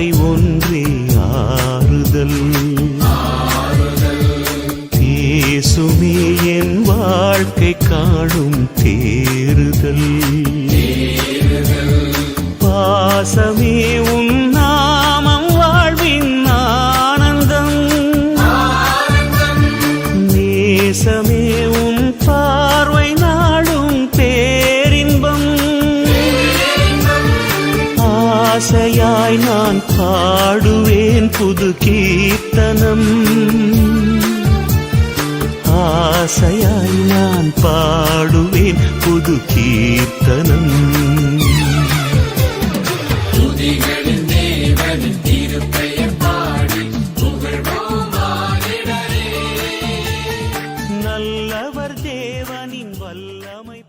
வார்த்தை ஒன்றே ஆறுதல். பேசுமே என் வாழ்க்கை காணும் தேறுதல். பாசமே உன் நாமம் வாழ்வின் ஆனந்தம். நேசமே ஆசையாய் நான் பாடுவேன் புது கீர்த்தனம். ஆசையாய் நான் பாடுவேன் புது கீர்த்தனம். துதிகளின் தேவனின் திருப்பெயர் நல்லவர் தேவனின் வல்லமை